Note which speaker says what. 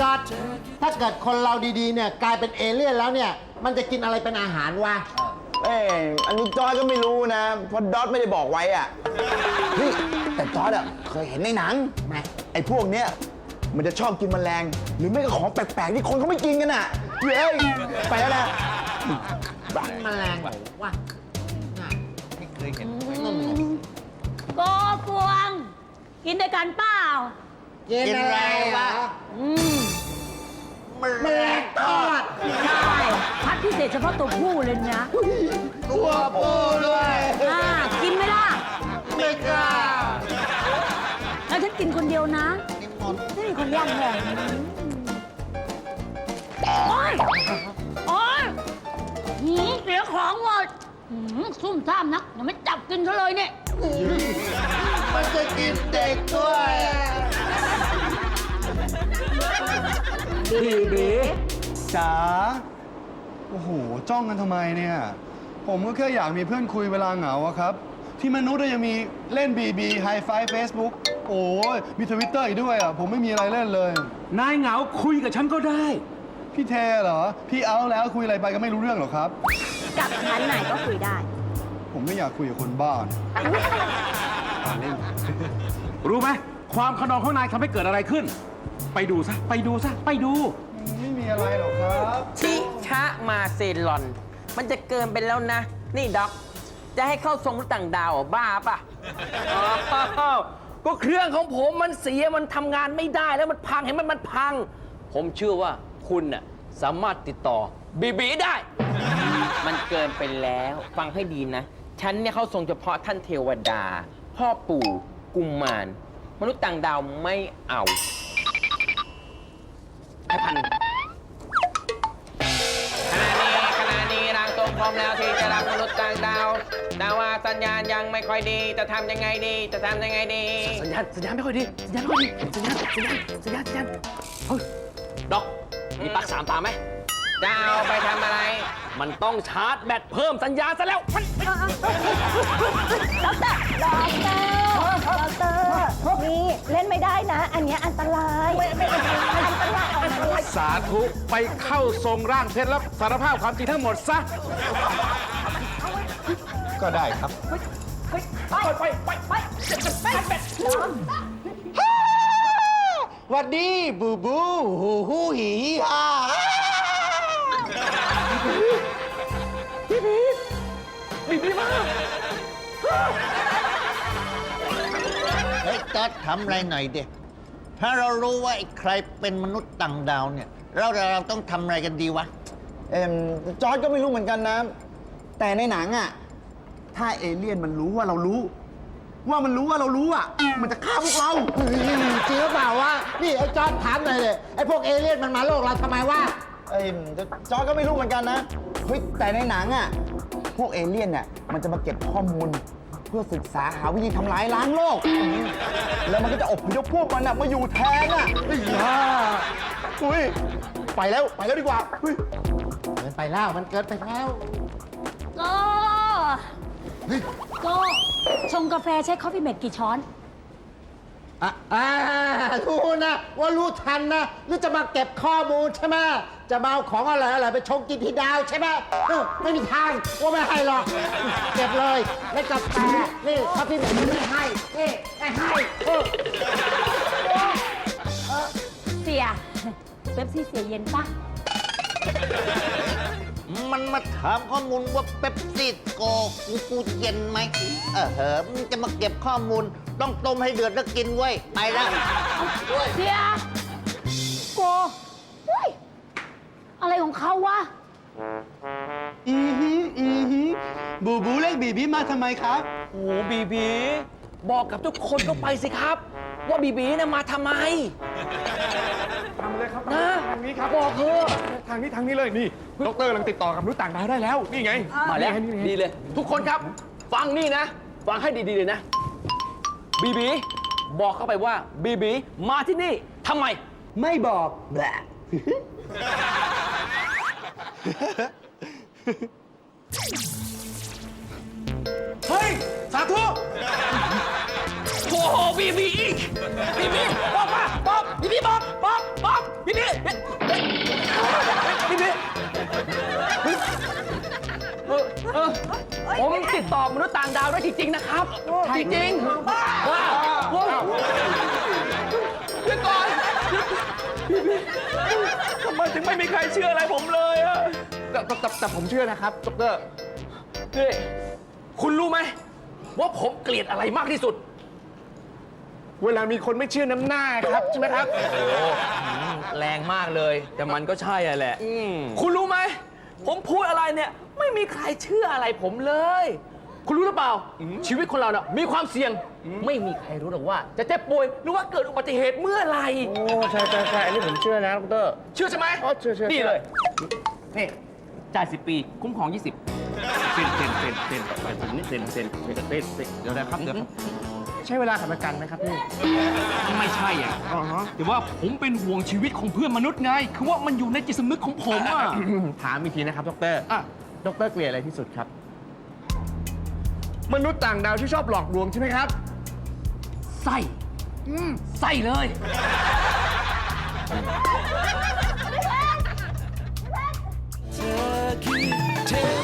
Speaker 1: จอดถ้าเกิดคนเราดีๆเนี่ยกลายเป็นเอเลี่ยนแล้วเนี่ยมันจะกินอะไรเป็นอาหารวะ
Speaker 2: เอ้ยอันนี้จอร์ดก็ไม่รู้นะเพราะดอทไม่ได้บอกไว้อะเฮ้ยแต่จอร์ดอะเคยเห็นในหนัง
Speaker 1: ไหน
Speaker 2: ไอ้พวกเนี้ยมันจะชอบกินแมลง หรือไม่ก็ของแปลกๆที่คนเขาไม่กินกันอะเฮ้ยไปแล้วนะ
Speaker 1: กินแมลงเหรอวะน่ะ
Speaker 3: ไม่เคยเห็น
Speaker 4: โกกวง กินด้วยกันเปล่า
Speaker 1: กินอะไรวะ
Speaker 4: อืม
Speaker 1: แมลงทอด
Speaker 4: ใช่พัดพิเศษเฉพาะตัวผู้เลยนะ
Speaker 1: ตัวปูด้วย
Speaker 4: อ่ากินไหมล่ะ
Speaker 1: ไม่กล้า
Speaker 4: แล้วฉันกินคนเดียวนะไม่มีคนย่างแทนโอ๊ยโอ๊ยหืมเสียของหมดหืมซุ่มซ่ามนักยังไม่จับกินเขาเลยเนี่ย
Speaker 1: มันจะกินเด็กด้วย
Speaker 5: บีบีจ๋าโอ้โห จ้องกันทำไมเนี่ย ผมก็แค่อยากมีเพื่อนคุยเวลาเหงาอะครับ ที่มนุษย์อะยังมีเล่นบีบีไฮไฟเฟซบุ๊กโอ้ยมีทวิตเตอร์อีกด้วยอะผมไม่มีอะไรเล่นเลย
Speaker 6: นายเหงาคุยกับฉันก็ได้
Speaker 5: พี่เทเหรอ พี่เอาแล้วคุยอะไรไปก็ไม่รู้เรื่องหรอกครับ
Speaker 7: กับฉันไหนก็คุยได้
Speaker 5: ผมไม่อยากคุยกับคนบ้าเนี่ย
Speaker 6: รู้ไหมความขนองของนายทำให้เกิดอะไรขึ้น ไปดูซะ ไปดูซะ ไปดู
Speaker 5: ไม่มีอะไรหรอกครับ
Speaker 3: ชิชะมาเซลอน มันจะเกินไปแล้วนะ นี่ด็อก จะให้เข้าทรงมนุษย์ต่างดาวเหรอบ้าปะอ้าวก็เครื่องของผมมันเสียมันทำงานไม่ได้แล้วมันพังเห็นมันมันพัง ผมเชื่อว่าคุณน่ะสามารถติดต่อบีบีได้ มันเกินไปแล้ว ฟังให้ดีนะ ฉันเนี่ยเข้าทรงเฉพาะท่านเทวดา พ่อปู่กุมารมนุษย์ต่างดาวไม่เอา ให้พันหนึ่งขณะนี้ขณะนี้ร่างทรงพร้อมแล้วที่จะรับมนุษย์ต่างดาวแต่ว่าสัญญาณยังไม่ค่อยดี จะทำยังไงดี จะทำยังไงดี
Speaker 6: สัญญาณสัญญาณไม่ค่อยดี สัญญาณไม่ค่อยดี สัญญาณ สัญญาณ สัญญาณ สัญญาณเฮ้ย
Speaker 3: ด็อก มีปลั๊กสามตาไหม จะเอาไปทำอะไร
Speaker 6: มันต้องชาร์จแบตเพิ่มสัญญาณซะแล้วมัน
Speaker 7: ดอกเตอรดอกเตอรดอกเตอร์นี่เล่นไม่ได้นะ อันเนี้ยอันตราย ไม่ไม่อันตรายอันตรายอันตราย
Speaker 6: สาธุไปเข้าทรงร่างเพชรแล้วสารภาพความจริงทั้งหมดซะ
Speaker 5: ก็ได้ครับ
Speaker 1: หวัดดีบูบูฮูฮูหีฮ่าเฮ้ยจอดทำอะไรหน่อยเด็ ถ้าเรารู้ว่าไอ้ใครเป็นมนุษย์ต่างดาวเนี่ย เราเราต้องทำอะไรกันดีวะ
Speaker 2: เอ็มจอร์ดก็ไม่รู้เหมือนกันนะ แต่ในหนังอะ ถ้าเอเลี่ยนมันรู้ว่าเรารู้ ว่ามันรู้ว่าเรารู้อะ มันจะฆ่าพวกเรา
Speaker 1: เฮ้ยจริงหรือเปล่าวะนี่ไอ้จอร์ดถามหน่อยเลยไอ้พวกเอเลี่ยนมันมาโลกเราทำไมวะ
Speaker 2: เอ้ยจอร์ดก็ไม่รู้เหมือนกันนะเฮ้ยแต่ในหนังอะ พวกเอเลี่ยนเนี่ยมันจะมาเก็บข้อมูล เพื่อศึกษาหาวิธีทำลายล้างโลก แล้วมันก็จะอบพยพพวกมันอะมาอยู่แทนอะเฮ้ยฮ่าอุ้ยไปแล้วไปแล้วดีกว่าเฮ้ย
Speaker 1: เกินไปแล้วมันเกินไปแล้ว
Speaker 4: โกโกชงกาแฟใช้คอฟฟี่เมดกี่ช้อน
Speaker 1: อะอ่ารู้นะว่ารู้ทันนะหรือจะมาเก็บข้อมูลใช่ไหมจะมาเอาของอะไรอะไรไปชงกินที่ดาวใช่ไหมเออไม่มีทางว่าไม่ให้หรอกเก็บเลยแล้วกาแฟนี่ถ้าพี่แบบไม่ให้นี่ไม่ให้เออ
Speaker 4: เสียเป๊ปซี่เสียเย็นปะ
Speaker 1: มันมาถามข้อมูลว่าเป๊ปซี่โกกูกูเย็นไหมเออเหอะมันจะมาเก็บข้อมูล ต้องต้มให้เดือดแล้วกินเว้ย ไปแล้ว
Speaker 4: เสียโกเฮ้ยอะไรของเขาวะ
Speaker 5: อือหืออือหือบูบูเรียกบีบีมาทำไมครับ
Speaker 3: โอ้บีบี บอกกับทุกคนก็ไปสิครับ ว่าบีบีนะมาทำไม
Speaker 5: ทำเลยครับ
Speaker 3: นะ
Speaker 5: ทางนี้ครับ
Speaker 3: บอกเถอะ
Speaker 5: ทางนี้ทางนี้เลยนี่ดอกเตอร์กำลังติดต่อกับมนุษย์ต่างดาวได้แล้ว นี่ไง
Speaker 3: มาแล้ว
Speaker 5: นี่ไงนี่ไง
Speaker 3: ดีเลย ทุกคนครับ ฟังนี่นะ ฟังให้ดีๆเลยนะ บีบีบอกเข้าไปว่าบีบีมาที่นี่ทำไม
Speaker 5: ไม่บอกแบะ
Speaker 6: เฮ้ย สาธุ
Speaker 3: โอ้โหบีบีอีกบีบีบอกมาบอกบีบีบอกบอกบอกพี่นี่พี่นี่เออเออผมติดต่อมนุษย์ต่างดาวได้จริง ๆ นะครับ จริงๆ ทำไมถึงไม่มีใครเชื่ออะไรผมเลยอะ
Speaker 2: แต่แต่แต่ผมเชื่อนะครับดร
Speaker 3: นี่คุณรู้ไหม ว่าผมเกลียดอะไรมากที่สุด
Speaker 2: เวลามีคนไม่เชื่อน้ำหน้าครับใช่ไหมครับ
Speaker 3: แรงมากเลย แต่มันก็ใช่อะแหละ คุณรู้ไหม ผมพูดอะไรเนี่ย ไม่มีใครเชื่ออะไรผมเลย คุณรู้หรือเปล่า ชีวิตคนเราเนี่ยมีความเสี่ยง ไม่มีใครรู้หรอกว่า จะเจ็บป่วยหรือว่าเกิดอุบัติเหตุเมื่อไหร่
Speaker 2: โอ้ใช่ใช่ใช่อันนี้ผมเชื่อนะดร
Speaker 3: เชื่อใช่ไหม
Speaker 2: อ๋อเชื่อเชื่อ
Speaker 3: นี่เลยนี่จ่ายสิปี คุ้มครอง 20
Speaker 6: เซ็นเซ็นเซ็นเซ็นไปผมนี่เซ็นเซ็นเซ็นเซ็นเซ็นเดี๋ยวนะครับเดี๋ยวครับ
Speaker 2: ใช้เวลาทำประกันไหมครับพี่
Speaker 6: ไม่ใช่อะ
Speaker 2: อ๋อฮะ
Speaker 6: แต่ว่าผมเป็นห่วงชีวิตของเพื่อนมนุษย์ไง คือว่ามันอยู่ในจิตสำนึกของผมอะ
Speaker 2: ถามอีกทีนะครับดร
Speaker 6: อะ
Speaker 2: ดรเกลียดอะไรที่สุดครับ มนุษย์ต่างดาวที่ชอบหลอกลวงใช่ไหมครับ
Speaker 3: ใส่ใส่เลย เธอคือเธอ